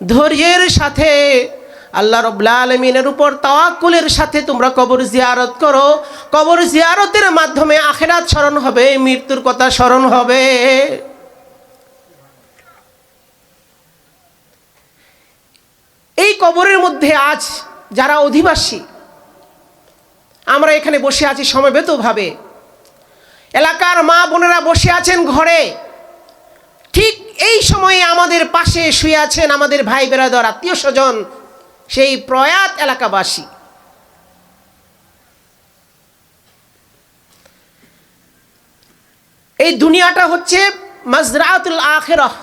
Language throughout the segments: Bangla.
ধৈর্যের সাথে, আল্লাহ রব্লা আলমিনের উপর তাওয়াক্কুলের সাথে তোমরা কবর জিয়ারত করো। কবর জিয়ারতের মাধ্যমে আখেরাত স্মরণ হবে, মৃত্যুর কথা স্মরণ হবে। এই কবরের মধ্যে আজ যারা অধিবাসী, আমরা এখানে বসে আছি সমবেতভাবে। এলাকার মা বোনেরা বসে আছেন ঘরে। এই সময়ে আমাদের পাশে শুয়ে আছেন আমাদের ভাই বেরাদর আত্মীয় স্বজন, সেই প্রয়াত এলাকাবাসী। এই দুনিয়াটা হচ্ছে মাজরাতুল আখেরহ,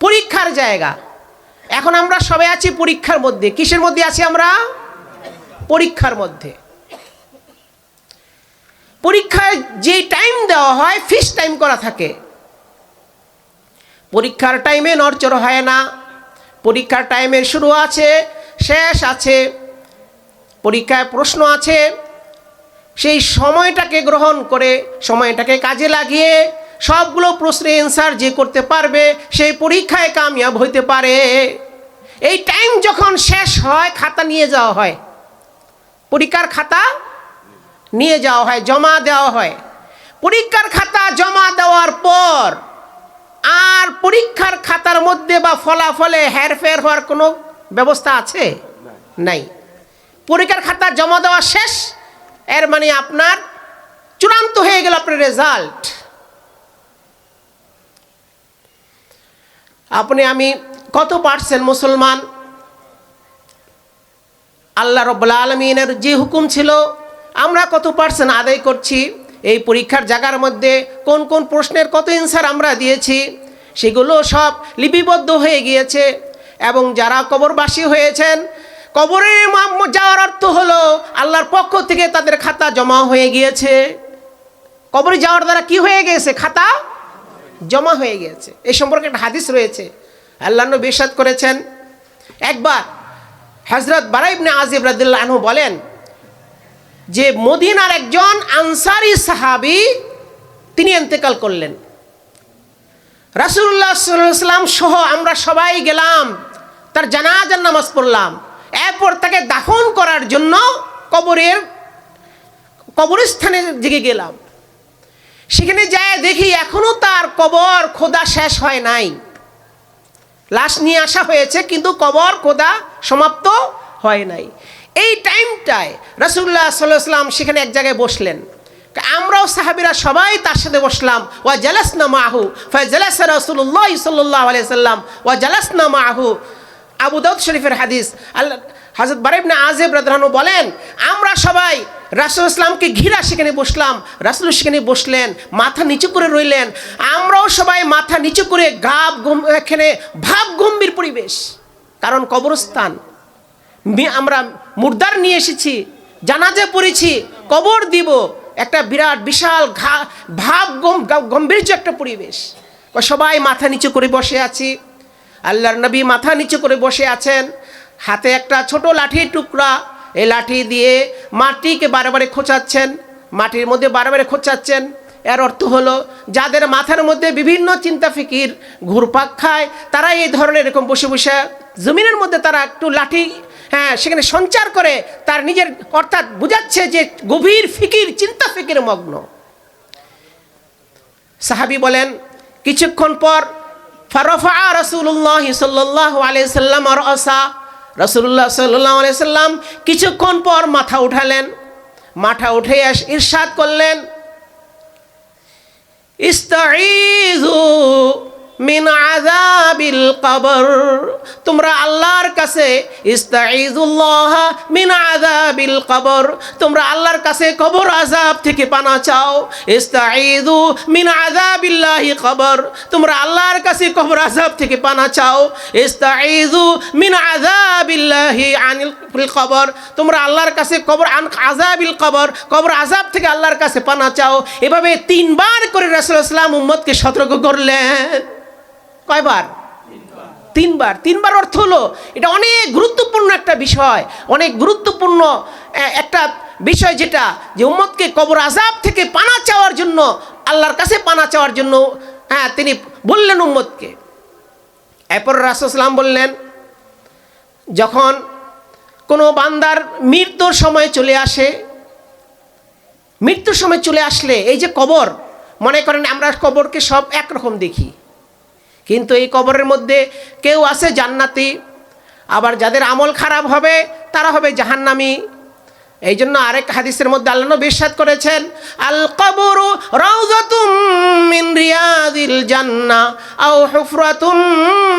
পরীক্ষার জায়গা। এখন আমরা সবাই আছি পরীক্ষার মধ্যে। কিসের মধ্যে আছি আমরা? পরীক্ষার মধ্যে। পরীক্ষায় যে টাইম দেওয়া হয় ফিস টাইম করা থাকে। পরীক্ষার টাইমে নড়চড় হয় না। পরীক্ষার টাইমের শুরু আছে, শেষ আছে। পরীক্ষায় প্রশ্ন আছে। সেই সময়টাকে গ্রহণ করে, সময়টাকে কাজে লাগিয়ে সবগুলো প্রশ্নের অ্যান্সার যে করতে পারবে সেই পরীক্ষায় কামিয়াব হইতে পারে। এই টাইম যখন শেষ হয়, খাতা নিয়ে যাওয়া হয়। পরীক্ষার খাতা নিয়ে যাওয়া হয়, জমা দেওয়া হয়। পরীক্ষার খাতা জমা দেওয়ার পর আর পরীক্ষার খাতার মধ্যে বা ফলাফলে হেরফের হওয়ার কোনো ব্যবস্থা আছে? নাই। পরীক্ষার খাতা জমা দেওয়া শেষ এর মানে আপনার চূড়ান্ত হয়ে গেল আপনার রেজাল্ট আপনি আমি কত পার্সেন্ট মুসলমান? আল্লাহ রব্লা আলমিনের যে হুকুম ছিল আমরা কত পার্সেন্ট আদায় করছি? এই পরীক্ষার জায়গার মধ্যে কোন কোন প্রশ্নের কত অ্যান্সার আমরা দিয়েছি, সেগুলো সব লিপিবদ্ধ হয়ে গিয়েছে এবং যারা কবরবাসী হয়েছেন, কবরে যাওয়ার অর্থ হলো আল্লাহর পক্ষ থেকে তাদের খাতা জমা হয়ে গিয়েছে। কবরে যাওয়ার দ্বারা কি হয়ে গিয়েছে? খাতা জমা হয়ে গিয়েছে। এই সম্পর্কে একটা হাদিস রয়েছে। আল্লাহ নবী করেছেন। একবার হজরত বারাইবনে আজিব আনহু বলেন যে মদিনার একজন আনসারি সাহাবি, তিনি এন্তেকাল করলেন। রাসুল্লাহ সাল্লাম সহ আমরা সবাই গেলাম, তার জানাজার নামাজ পড়লাম। এরপর তাকে দাফন করার জন্য কবরের কবরস্থানের দিকে গেলাম। সেখানে যায় দেখি এখনও তার কবর খোদা শেষ হয় নাই। লাশ নিয়ে আসা হয়েছে, কিন্তু কবর খোদা সমাপ্ত হয় নাই। এই টাইমটায় রাসুল্লাহ সাল্লাম সেখানে এক জায়গায় বসলেন। আমরাও সাহাবিরা সবাই তার সাথে বসলাম। ওয়া জালাসনা মাহু, ফা জালাসা রাসূলুল্লাহ সাল্লাল্লাহু আলাইহি সাল্লাম ওয়া জালাসনা মাহু। আবু দাউদ শরীফের হাদিস আল্লাহ হযরত বারিবনে আজেব রাদিয়াল্লাহু বলেন, আমরা সবাই রাসূল ইসলামকে ঘিরা সেখানে বসলাম। রাসূল সেখানে বসলেন, মাথা নিচু করে রইলেন। আমরাও সবাই মাথা নিচু করে গাব এখানে ভাব গম্ভীর পরিবেশ। কারণ কবরস্থান। আমরা মুর্দার নিয়ে এসেছি, জানাজে পড়েছি, কবর দিব। একটা বিরাট, বিশাল ঘা, ভাব গম- গম্ভীর্য একটা পরিবেশ। সবাই মাথা নিচু করে বসে আছি। আল্লাহর নবী মাথা নিচু করে বসে আছেন। হাতে একটা ছোট লাঠির টুকরা, এই লাঠি দিয়ে মাটিকে বারে খোঁচাচ্ছেন। মাটির মধ্যে বারে খোঁচাচ্ছেন। এর অর্থ হলো, যাদের মাথার মধ্যে বিভিন্ন চিন্তা ফিকির, ঘুরপাক খায় তারা এই ধরনের এরকম বসে বসে, জমিনের মধ্যে তারা একটু লাঠি হ্যাঁ সেখানে সঞ্চার করে তার নিজের, অর্থাৎ বুঝাচ্ছে যে গভীর ফিকির, চিন্তা ফিকির মগ্ন। সাহাবি বলেন, কিছুক্ষণ পর ফারফা রসুল্লাহ সাল্লাহ আলিয়াল্লাম আর আসা। রসুল্লাহ সাল্লাহ কিছুক্ষণ পর মাথা উঠালেন, মাথা উঠে এস ইরশাদ করলেন। ইস্তাইজু মিন আযাবিল কবর। তোমরা আল্লাহর কাছে ইস্তাইজুল্লাহ মিন আযাবিল কবর। তোমরা আল্লাহর কাছে কবর আযাব থেকে পানা চাও। ইস্তাইজু মিন আযাবিল্লাহি কবর। তোমরা আল্লাহর কাছে কবর আযাব থেকে পানা চাও। ইস্তাইজু মিন আযাবিল্লাহি আনিল কবর। তোমরা আল্লাহর কাছে কবর আন আযাবিল কবর। কবর আযাব থেকে আল্লাহর কাছে পানা চাও। এভাবে তিনবার করে রাসূলুল্লাহ সাল্লাম উম্মতকে সতর্ক করলেন। কয়বার? তিনবার। তিনবার অর্থ হলো, এটা অনেক গুরুত্বপূর্ণ একটা বিষয়। অনেক গুরুত্বপূর্ণ একটা বিষয় যেটা, যে উম্মতকে কবর আজাব থেকে পানা চাওয়ার জন্য, আল্লাহর কাছে পানা চাওয়ার জন্য হ্যাঁ তিনি বললেন উম্মতকে। এরপর রাসুসলাম বললেন, যখন কোনো বান্দার মৃত্যুর সময় চলে আসে, মৃত্যুর সময় চলে আসলে এই যে কবর, মনে করেন আমরা কবরকে সব একরকম দেখি। কিন্তু এই কবরের মধ্যে কেউ আছে জান্নাতি, আবার যাদের আমল খারাপ হবে, তারা হবে জাহান্নামি। এই জন্য আরেক হাদিসের মধ্যে আল্লাহ ইরশাদ করেছেন, আল কবরু রাউযাতুম মিন রিয়াদিল আও হুফরাতুম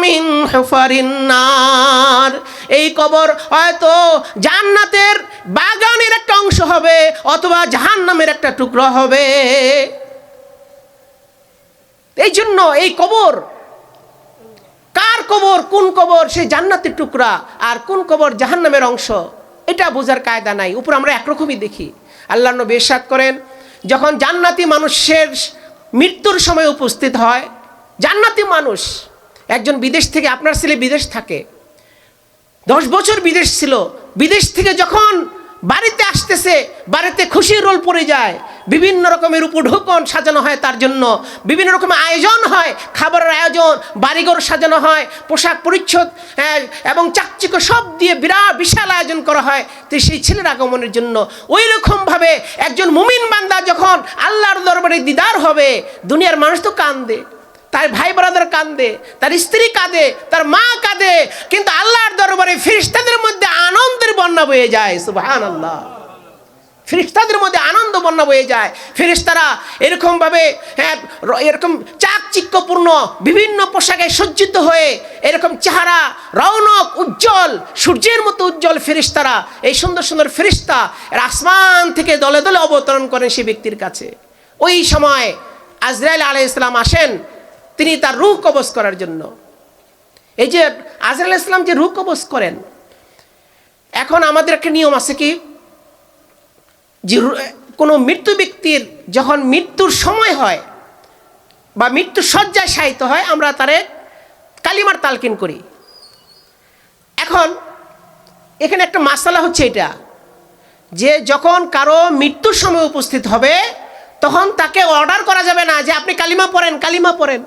মিন হুফারিন এই কবর হয়তো জান্নাতের বাগানের একটা অংশ হবে, অথবা জাহান্নামের একটা টুকরো হবে। এই জন্য এই কবর কবর কোন কবর? সেই জান্নাতের টুকরা। আর কোন কবর? জাহান্নামের অংশ। এটা বোঝার কায়দা নাই। উপর আমরা একরকমই দেখি। আল্লাহ নবী ইরশাদ করেন, যখন জান্নাতি মানুষের মৃত্যুর সময় উপস্থিত হয়, জান্নাতি মানুষ, একজন বিদেশ থেকে, আপনার ছেলে বিদেশ থাকে, দশ বছর বিদেশ ছিল, বিদেশ থেকে যখন বাড়িতে আসতেছে, বাড়িতে খুশির রোল পড়ে যায়। বিভিন্ন রকমের উপঢৌকন সাজানো হয় তার জন্য। বিভিন্ন রকমের আয়োজন হয়, খাবারের আয়োজন, বাড়িঘর সাজানো হয়, পোশাক পরিচ্ছদ এবং চাকচিক্য সব দিয়ে বিরাট বিশাল আয়োজন করা হয়। তো সেই ছেলের আগমনের জন্য ওই রকমভাবে একজন মুমিন বান্দা যখন আল্লাহর দরবারে দিদার হবে, দুনিয়ার মানুষ তো কান্দে। তার ভাই ব্রাদার কাঁদে, তার স্ত্রী কাঁদে, তার মা কাঁদে, কিন্তু আল্লাহর দরবারে ফিরিস্তাদের মধ্যে আনন্দের বন্যা বয়ে যায় সুবহান আল্লাহ ফিরিস্তাদের মধ্যে আনন্দ বন্যা বয়ে যায়। ফিরিস্তারা এরকমভাবে হ্যাঁ এরকম চাকচিক্যপূর্ণ, বিভিন্ন পোশাকে সজ্জিত হয়ে এরকম চেহারা, রৌনক, উজ্জ্বল, সূর্যের মতো উজ্জ্বল ফেরিস্তারা, এই সুন্দর সুন্দর ফেরিস্তা এরা আসমান থেকে দলে দলে অবতরণ করেন সেই ব্যক্তির কাছে। ওই সময় আজরাইল আলাই ইসলাম আসেন তিনি তার রুহ কবজ করার জন্য। এই যে আজরাইল ইসলাম যে রুহ কবজ করেন, এখন আমাদের একটা নিয়ম আছে কি? যে কোনো মৃত্যু ব্যক্তির যখন মৃত্যুর সময় হয় বা মৃত্যু শয্যায় শায়িত হয়, আমরা তারে কালিমার তালকিন করি। এখন এখানে একটা মাসালা হচ্ছে এটা, যে যখন কারও মৃত্যুর সময় উপস্থিত হবে, তখন তাকে অর্ডার করা যাবে না যে আপনি কালিমা পড়েন কালিমা পড়েন।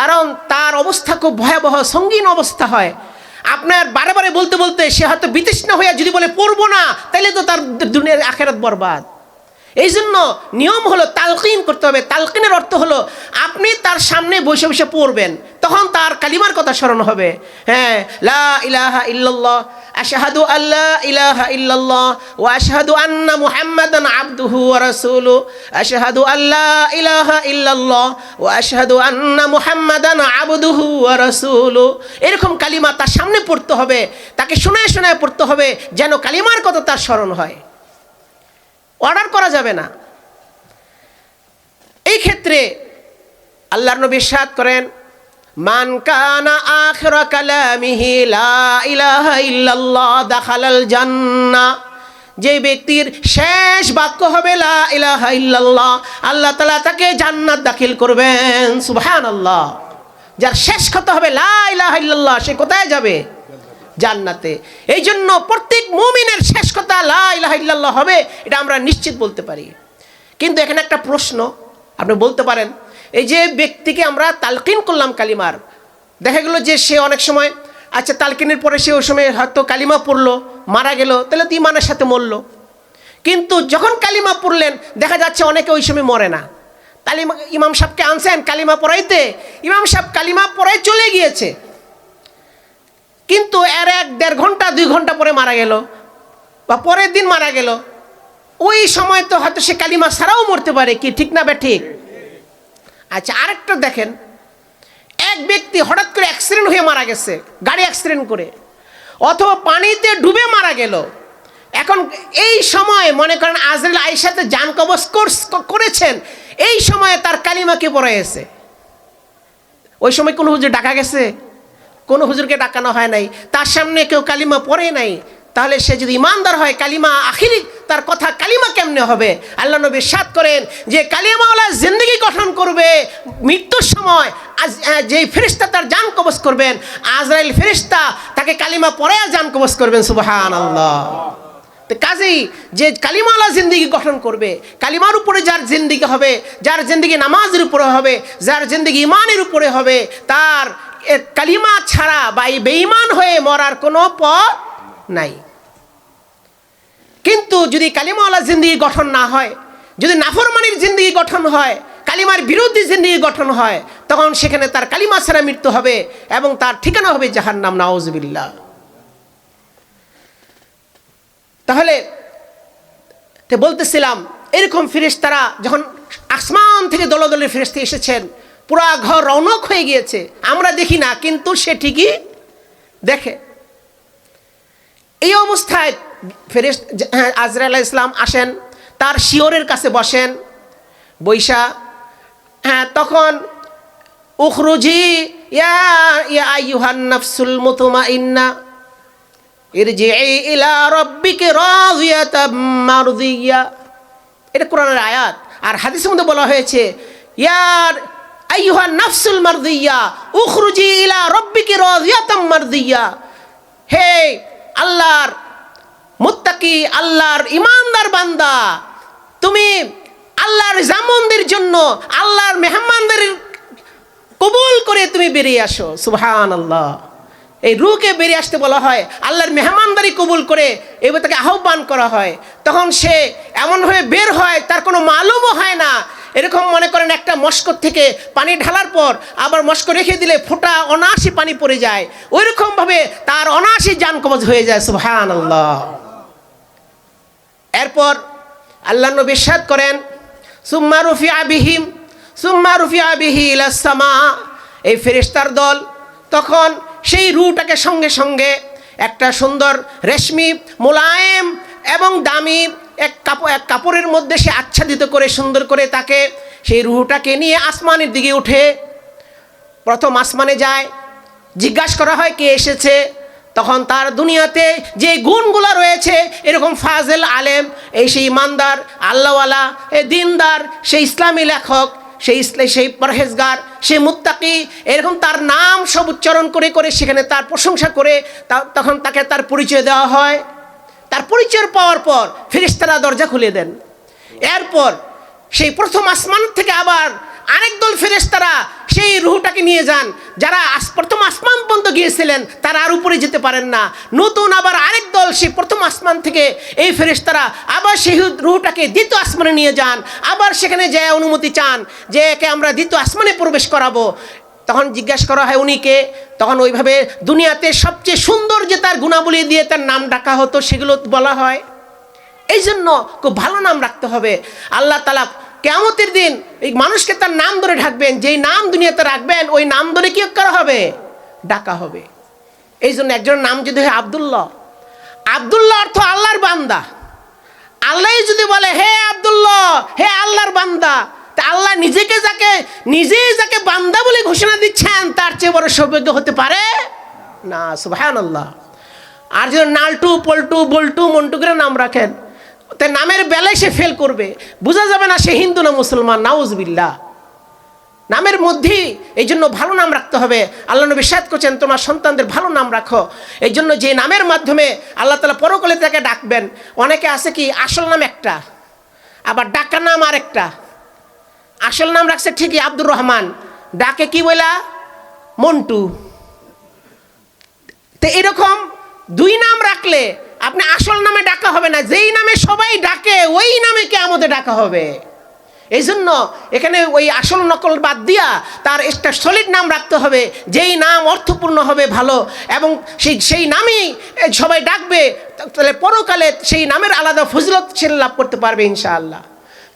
কারণ তার অবস্থা খুব ভয়াবহ, সঙ্গীন অবস্থা হয়। আপনার বারে বারে বলতে বলতে সে হয়তো বিতৃষ্ণ হইয়া যদি বলে, পড়ব না তাহলে তো তার দুনিয়ার আখেরাত বরবাদ। এই জন্য নিয়ম হলো তালকিন করতে হবে। তালকিনের অর্থ হলো আপনি তার সামনে বসে বসে পড়বেন, তখন তার কালিমার কথা স্মরণ হবে। হ্যাঁ লা ইলাহা ইল্লাল্লাহ, আশহাদু আল্লা ইলাহা ইল্লাল্লাহ, ওয়া আশহাদু আন্না মুহাম্মাদান আবদুহু ওয়া রাসূলু আশহাদু আল্লা ইলাহা ইল্লাল্লাহ, ওয়া আশহাদু আন্না মুহাম্মাদান আবদুহু ওয়া রাসূলু এরকম কালিমা তার সামনে পড়তে হবে, তাকে শোনায় শোনায় পড়তে হবে, যেন কালিমার কথা তার স্মরণ হয়। অর্ডার করা যাবে না। এই ক্ষেত্রে আল্লাহর নবী সাদ করেন, মান কানা আখিরা কালামিহি লা ইলাহা ইল্লাল্লাহ দাখালাল জান্নাহ। যে ব্যক্তির শেষ বাক্য হবে, লা ইলাহা ইল্লাল্লাহ। আল্লাহ তাআলা তাকে জান্নাত দাখিল করবেন, সুবহানাল্লাহ। যার শেষ কথা হবে, লা ইলাহা ইল্লাল্লাহ, সে কোথায় যাবে? জান্নাতে। এই জন্য প্রত্যেক মুমিনের শেষ কথা লা ইলাহা ইল্লাল্লাহ হবে, এটা আমরা নিশ্চিত বলতে পারি। কিন্তু এখানে একটা প্রশ্ন, আপনি বলতে পারেন, এই যে ব্যক্তিকে আমরা তালকিন করলাম কালিমার, দেখা গেল যে সে অনেক সময় আচ্ছা তালকিনের পরে সে ওই সময় হয়তো কালিমা পড়ল, মারা গেল, তাহলে তো ইমানের সাথে মরলো। কিন্তু যখন কালিমা পড়লেন, দেখা যাচ্ছে অনেকে ওই সময় মরে না। তালিমা, ইমাম সাহেবকে আনছেন কালিমা পড়াইতে, ইমাম সাহেব কালিমা পড়াই চলে গিয়েছে। কিন্তু এর এক দেড় ঘণ্টা, দুই ঘণ্টা পরে মারা গেল, বা পরের দিন মারা গেল। ওই সময় তো হয়তো সে কালিমা ছাড়াও মরতে পারে কি, ঠিক না বে ঠিক? আচ্ছা আরেকটা দেখেন, এক ব্যক্তি হঠাৎ করে অ্যাক্সিডেন্ট হয়ে মারা গেছে, গাড়ি অ্যাক্সিডেন্ট করে, অথবা পানিতে ডুবে মারা গেল। এখন এই সময় মনে করেন আজরাইল আইসাতে যান কবচ কোর্স- করেছেন, এই সময়ে তার কালিমাকে পড়াইছে? ওই সময় কোনো হুজুর ডাকা গেছে? কোনো হুজুরকে ডাকানো হয় নাই, তার সামনে কেউ কালিমা পড়ে নাই, তাহলে সে যদি ইমানদার হয়, কালিমা আখিরি, তার কথা কালিমা কেমনে হবে? আল্লাহ নবী সাত করেন যে, কালিমাওয়ালা জিন্দগি গঠন করবে মৃত্যুর সময়, আজ যেই ফেরিস্তা তার জান কবচ করবেন, আজরাইল ফেরিস্তা তাকে কালিমা পরে জান কবচ করবেন সুবাহান আল্লাহ কাজেই যে কালিমাওয়ালা জিন্দিগি গঠন করবে, কালিমার উপরে যার জিন্দিগি হবে, যার জিন্দিগি নামাজের উপরে হবে, যার জিন্দিগি ইমানের উপরে হবে, তার কালিমা ছাড়া বা এই বেঈমান হয়ে মরার কোনো পথ নাই। কিন্তু যদি কালিমাওয়ালা জিন্দগি গঠন না হয়, যদি নাফরমানির জিন্দগি গঠন হয়, কালিমার বিরোধী জিন্দগি গঠন হয়, তখন সেখানে তার কালিমা ছাড়া মৃত্যু হবে এবং তার ঠিকানা হবে যাহার নাম নাওজবিল্লা তাহলে বলতেছিলাম, এরকম ফিরিস্তারা যখন আসমান থেকে দলদলে ফিরিস্তে এসেছেন পুরা ঘর রৌনক হয়ে গিয়েছে। আমরা দেখি না, কিন্তু সে ঠিকই দেখে। এই অবস্থায় ফেরেস হ্যাঁ আজরা ইসলাম আসেন, তার শিওরের কাছে বসেন। বৈশা হ্যাঁ তখন উখরুজি, ইয়া ইয়া আইয়ুহান নাফসুল মুতমাইন্না ইরজিই ইলা রাব্বিকি রাদিয়াতাম মারদিয়া। এটা কোরআনের আয়াত। আর হাদিসের মধ্যে বলা হয়েছে ইয়ার আইয়ুহান নাফসুল মারদিয়া উখরুজি ইলা রাব্বিকি রাদিয়াতাম মারদিয়া হে আল্লাহর মুত্তাকি, আল্লাহর ইমানদার বান্দা, তুমি আল্লাহর জামনদের জন্য, আল্লাহর মেহমানদের কবুল করে তুমি বেরিয়ে আসো। সুবহান আল্লাহ এই রুকে বেরিয়ে আসতে বলা হয়, আল্লাহর মেহমানদারি কবুল করে এবার তাকে আহ্বান করা হয়। তখন সে এমনভাবে বের হয়, তার কোনো মালুমও হয় এরকম মনে করেন একটা মস্কর থেকে পানি ঢালার পর আবার মস্কর রেখে দিলে ফোটা অনায়াসি পানি পড়ে যায়। ওই রকমভাবে তার অনায়াসি যান কবজ হয়ে যায় সুবহান আল্লাহ এরপর আল্লাহ নবী করেন, সুম্মা রুফি আবিহিম সুম্মা রুফি আবিহি ইলাসমা এই ফেরিস্তার দল তখন সেই রুটাকে সঙ্গে সঙ্গে একটা সুন্দর রেশমি, মোলায়েম এবং দামি এক কাপড় এক কাপড়ের মধ্যে সে আচ্ছাদিত করে সুন্দর করে তাকে সেই রুহটাকে নিয়ে আসমানের দিকে উঠে প্রথম আসমানে যায়, জিজ্ঞাসা করা হয়, কে এসেছে? তখন তার দুনিয়াতে যে গুণগুলো রয়েছে, এরকম ফাজেল আলেম, এই সেই ইমানদার, আল্লাহওয়ালা এ দিনদার, সেই ইসলামী লেখক, সেই সেই পরহেজগার, সে মুত্তাকি, এরকম তার নাম সব উচ্চারণ করে করে সেখানে তার প্রশংসা করে তখন তাকে তার পরিচয় দেওয়া হয়। তার পরিচয় পাওয়ার পর ফেরেশতারা দরজা খুলে দেন। এরপর সেই প্রথম আসমান থেকে আবার আরেক দল ফেরেশতারা সেই রুহটাকে নিয়ে যান। যারা প্রথম আসমান পর্যন্ত গিয়েছিলেন, তারা আর উপরে যেতে পারেন না। নতুন আবার আরেক দল সেই প্রথম আসমান থেকে এই ফেরেশতারা আবার সেই রুহটাকে দ্বিতীয় আসমানে নিয়ে যান। আবার সেখানে যে অনুমতি চান যে একে আমরা দ্বিতীয় আসমানে প্রবেশ করাবো। তখন জিজ্ঞাসা করা হয় উনিকে, তখন ওইভাবে দুনিয়াতে সবচেয়ে সুন্দর যে তার গুণাবলী দিয়ে তার নাম ডাকা হতো সেগুলো বলা হয়। এই জন্য খুব ভালো নাম রাখতে হবে। আল্লাহ তালা কেমতের দিন এই মানুষকে তার নাম ধরে ডাকবেন যেই নাম দুনিয়াতে রাখবেন, ওই নাম ধরে কি করা হবে? ডাকা হবে। এই জন্য একজনের নাম যদি হয় আবদুল্লাহ। আবদুল্লাহ অর্থ আল্লাহর বান্দা। আল্লাহ যদি বলে, হে আবদুল্লাহ, হে আল্লাহর বান্দা তা আল্লাহ নিজেকে যাকে, নিজেই যাকে বান্দা বলে ঘোষণা দিচ্ছেন, তার চেয়ে বড় সৌভাগ্য হতে পারে না সুবহান আল্লাহ আর যদি নালটু, পল্টু, বল্টু, মন্টু করে নাম রাখেন তা নামের বেলায় সে ফেল করবে। বোঝা যাবে না সে হিন্দু না মুসলমান, নাউজবিল্লাহ। নামের মধ্যেই এই জন্য ভালো নাম রাখতে হবে। আল্লাহ নবী সাদ করছেন, তোমার সন্তানদের ভালো নাম রাখো। এই জন্য যে নামের মাধ্যমে আল্লাহ তালা পরকলে তাকে ডাকবেন, অনেকে আছে কি, আসল নাম একটা, আবার ডাকার নাম আরেকটা। আসল নাম রাখছে ঠিকই আব্দুর রহমান। ডাকে কি বলা মন্টু। তো এরকম দুই নাম রাখলে আপনি আসল নামে ডাকা হবে না, যেই নামে সবাই ডাকে, ওই নামে কে আমাদের ডাকা হবে। এই জন্য এখানে ওই আসল নকল বাদ দিয়া তার একটা সলিড নাম রাখতে হবে, যেই নাম অর্থপূর্ণ হবে, ভালো। এবং সেই সেই নামেই সবাই ডাকবে, তাহলে পরকালে সেই নামের আলাদা ফজিলত সে লাভ করতে পারবে ইনশাআল্লাহ।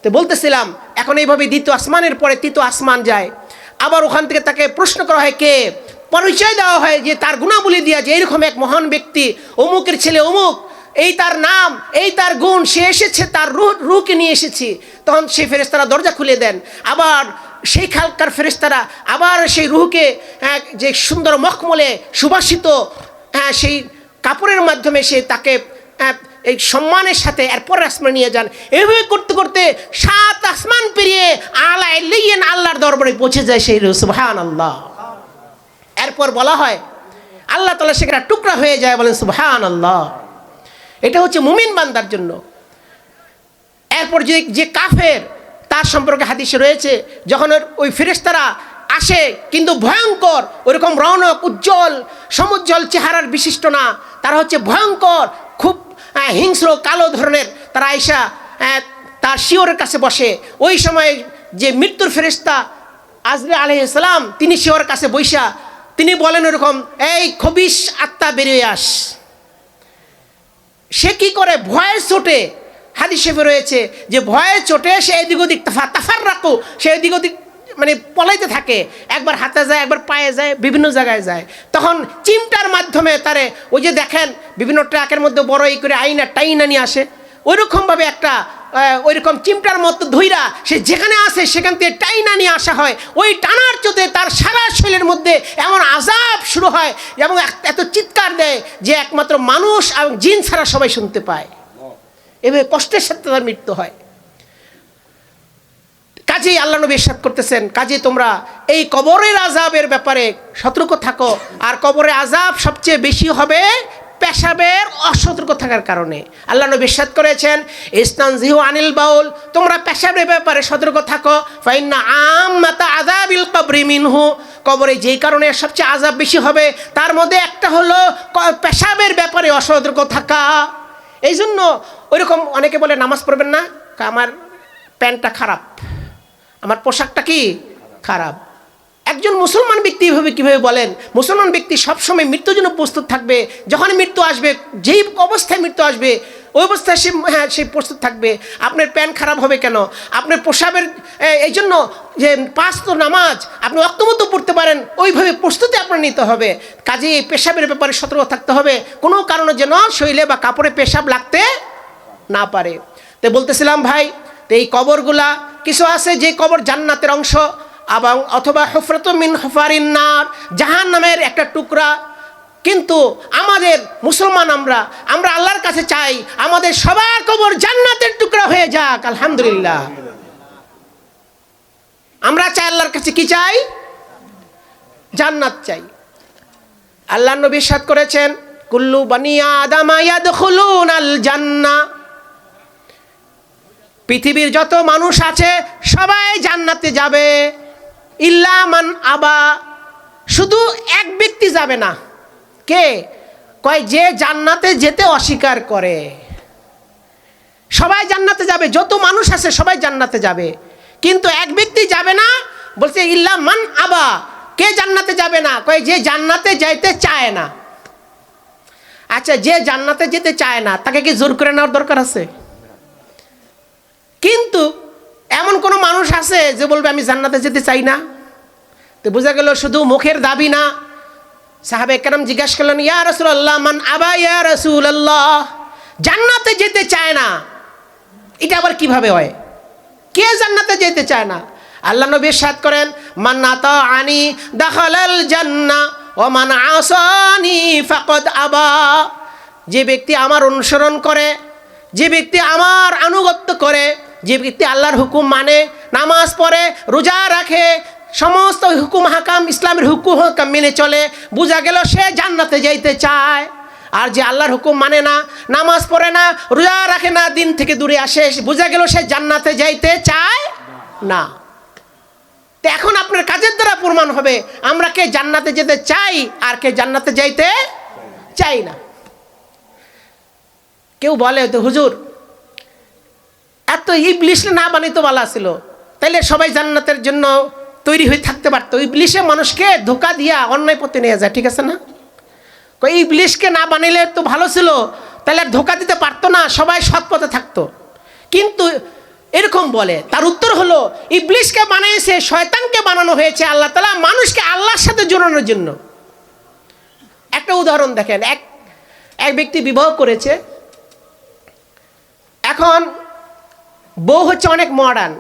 তো বলতেছিলাম এখন এইভাবে দ্বিতীয় আসমানের পরে তৃতীয় আসমান যায়। আবার ওখান থেকে তাকে প্রশ্ন করা হয় কে? পরিচয় দেওয়া হয় যে তার গুণাবলী দিয়া যে এরকম এক মহান ব্যক্তি অমুকের ছেলে অমুক এই তার নাম এই তার গুণ সে এসেছে তার রুহ রুহকে নিয়ে এসেছি। তখন সেই ফেরেস্তারা দরজা খুলে দেন। আবার সেই খালকার ফেরেস্তারা আবার সেই রুহকে হ্যাঁ, যে সুন্দর মখমলে সুবাসিত হ্যাঁ সেই কাপড়ের মাধ্যমে সে তাকে হ্যাঁ, এই সম্মানের সাথে এরপর আসমান নিয়ে যান। এভাবে করতে করতে সাত আসমান পেরিয়ে আল্লাহ লিয়েন আল্লাহর দরবারে পৌঁছে যায় সেই সুবহান আল্লাহ এরপর বলা হয়, আল্লাহ তালা সেখানে টুকরা হয়ে যায়, বলেন সুবহান আল্লাহ এটা হচ্ছে মুমিন বান্দার জন্য। এরপর যে যে কাফের, তার সম্পর্কে হাদিসে রয়েছে, যখন ওই ফেরেস্তারা আসে, কিন্তু ভয়ঙ্কর, ওরকম রৌনক, উজ্জ্বল, সমুজ্জ্বল চেহারার বিশিষ্ট না, তারা হচ্ছে ভয়ঙ্কর, খুব হিংস্র কালো ধরনের তারা আইসা আহ, তার শিওরের কাছে বসে। ওই সময় যে মৃত্যুর ফেরিস্তা আজরে আলহিসাম তিনি শিওরের কাছে বৈশা তিনি বলেন ওরকম এই খবিস আত্মা বেরিয়ে আস। সে কি করে? ভয়ে চোটে হাদিসেফে রয়েছে যে ভয়ে চোটে সে এদিক ওদিক তাফা তাফার রাখো সে এদিক ওদিক মানে পলাইতে থাকে। একবার হাতে যায়, একবার পায়ে যায়, বিভিন্ন জায়গায় যায়। তখন চিমটার মাধ্যমে তারে ওই যে দেখেন, বিভিন্ন ট্রাকের মধ্যে বড় এই করে আইনা, টাইনা নিয়ে আসে। ওইরকমভাবে একটা ওইরকম চিমটার মতো ধইরা সে যেখানে আসে, সেখান থেকে টাইনা নিয়ে আসা হয়। ওই টানার চোতে তার সারা শরীরের মধ্যে এমন আজাব শুরু হয় এবং এত চিৎকার দেয় যে একমাত্র মানুষ এবং জিন ছাড়া সবাই শুনতে পায়। এভাবে কষ্টের সাথে তার মৃত্যু হয়। কাজেই আল্লাহ নবী ইরশাদ করতেছেন কাজে তোমরা এই কবরের আজাবের ব্যাপারে সতর্ক থাকো। আর কবরের আজাব সবচেয়ে বেশি হবে পেশাবের অসতর্ক থাকার কারণে। আল্লাহ নবী ইরশাদ করেছেন ইসনান জিহু আনিল বাউল তোমরা পেশাবের ব্যাপারে সতর্ক থাকো। ফাইন্না আম্মাতা আযাবিল কবরি মিনহু। কবরে যেই কারণে সবচেয়ে আজাব বেশি হবে, তার মধ্যে একটা হলো পেশাবের ব্যাপারে অসতর্ক থাকা। এই জন্য ওইরকম অনেকে বলে, নামাজ পড়বেন না? আমার প্যান্টটা খারাপ। আমার পোশাকটা কি? খারাপ। একজন মুসলমান ব্যক্তি এভাবে কীভাবে বলেন? মুসলমান ব্যক্তি সবসময় মৃত্যুর জন্য প্রস্তুত থাকবে। যখন মৃত্যু আসবে, যেই অবস্থায় মৃত্যু আসবে, ওই অবস্থায় সে হ্যাঁ সে প্রস্তুত থাকবে। আপনার প্যান্ট খারাপ হবে কেন? আপনার পোশাকের এই জন্য যে পাঁচ তো নামাজ, আপনি অক্তমত পড়তে পারেন, ওইভাবে প্রস্তুতি আপনার নিতে হবে। কাজে এই পেশাবের ব্যাপারে সতর্ক থাকতে হবে। কোনো কারণে যেন শৈলে বা কাপড়ে পেশাব লাগতে না পারে। তো বলতেছিলাম, ভাই তো এই কবরগুলা কিছু আছে যে কবর জান্নাতের অংশ, এবং অথবা হফরত মিন হফারিন নার জাহান নামের একটা টুকরা। কিন্তু আমাদের মুসলমান আমরা আমরা আল্লাহর কাছে চাই আমাদের সবার কবর জান্নাতের টুকরা হয়ে যাক, আলহামদুলিল্লাহ। আমরা চাই আল্লাহর কাছে কি চাই? জান্নাত চাই। আল্লাহ নবী সাদ করেছেন, কুল্লু বানিয়া আদামা ইয়াদখুলুন আল জান্নাহ পৃথিবীর যত মানুষ আছে, সবাই জান্নাতে যাবে। ইল্লামান আবা। শুধু এক ব্যক্তি যাবে না। কে? কয়, যে জান্নাতে যেতে অস্বীকার করে। সবাই জান্নাতে যাবে, যত মানুষ আছে সবাই জান্নাতে যাবে। কিন্তু এক ব্যক্তি যাবে না, বলছে ইল্লা মান আবা। কে জান্নাতে যাবে না? কয়, যে জান্নাতে যাইতে চায় না। আচ্ছা যে জান্নাতে যেতে চায় না, তাকে কি জোর করে নেওয়ার দরকার আছে? কিন্তু এমন কোনো মানুষ আছে যে বলবে, আমি জান্নাতে যেতে চাই না। তো বোঝা গেল শুধু মুখের দাবি না। সাহাবে কেরাম জিজ্ঞাসা করলেন, ইয়া রসুল আল্লাহ মান আবা ইয়া রসুল আল্লাহ জান্নাতে যেতে চায় না। এটা আবার কীভাবে হয়? কে জান্নাতে যেতে চায় না? আল্লাহ নবী সাদ করেন, মান নাতা আনি দাখালাল জান্না ও মান আসানি ফাকদ আবা। যে ব্যক্তি আমার অনুসরণ করে, যে ব্যক্তি আমার আনুগত্য করে যে ব্যক্তি আল্লাহর হুকুম মানে নামাজ পড়ে, রোজা রাখে, সমস্ত হুকুম, হাকাম, ইসলামের হুকুম হাকাম মেনে চলে, বোঝা গেল সে জান্নাতে যাইতে চায়। আর যে আল্লাহর হুকুম মানে না, নামাজ পড়ে না, রোজা রাখে না, দিন থেকে দূরে আসে, বোঝা গেল সে জান্নাতে যাইতে চায় না। তো এখন আপনার কাজের দ্বারা প্রমাণ হবে, আমরা কে জান্নাতে যেতে চাই, আর কে জান্নাতে যাইতে চাই না। কেউ বলে তো হুজুর এত ইবলিশ না বানিত বলা ছিল। তাইলে সবাই জান্নাতের জন্য তৈরি হয়ে থাকতে পারতো। ইবলিশে মানুষকে ধোকা দিয়া অন্যায় পথে নিয়ে যায়, ঠিক আছে না? ইবলিশকে না বানাইলে তো ভালো ছিল তাহলে আর ধোকা দিতে পারতো না, সবাই সৎ পথে থাকতো। কিন্তু এরকম বলে, তার উত্তর হলো, ইবলিশকে বানিয়েছে শয়তানকে বানানো হয়েছে আল্লাহ তালা মানুষকে আল্লাহর সাথে জোড়ানোর জন্য। একটা উদাহরণ দেখেন, এক এক ব্যক্তি বিবাহ করেছে। এখন বউ হচ্ছে অনেক মডার্ন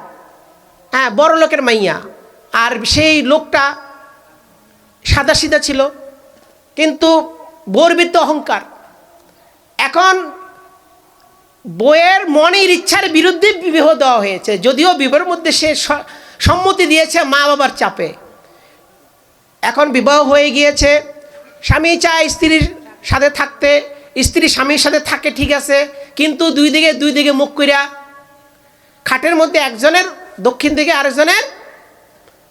হ্যাঁ বড় লোকের মাইয়া। আর সেই লোকটা সাদা সিধা ছিল, কিন্তু বর্বিত অহংকার। এখন বইয়ের মনের ইচ্ছার বিরুদ্ধে বিবাহ দেওয়া হয়েছে, যদিও বিবাহের মধ্যে সে, সম্মতি দিয়েছে মা বাবার চাপে। এখন বিবাহ হয়ে গিয়েছে, স্বামী চায় স্ত্রীর সাথে থাকতে, স্ত্রী স্বামীর সাথে থাকে ঠিক আছে, কিন্তু দুই দিকে দুই দিকে মুখ কইরা খাটের মধ্যে একজনের, দক্ষিণ দিকে আরেকজনের,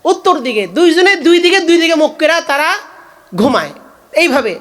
উত্তর দিকে, দুইজনের দুই দিকে দুই দিকে মুখ তারা ঘুমায়। এইভাবে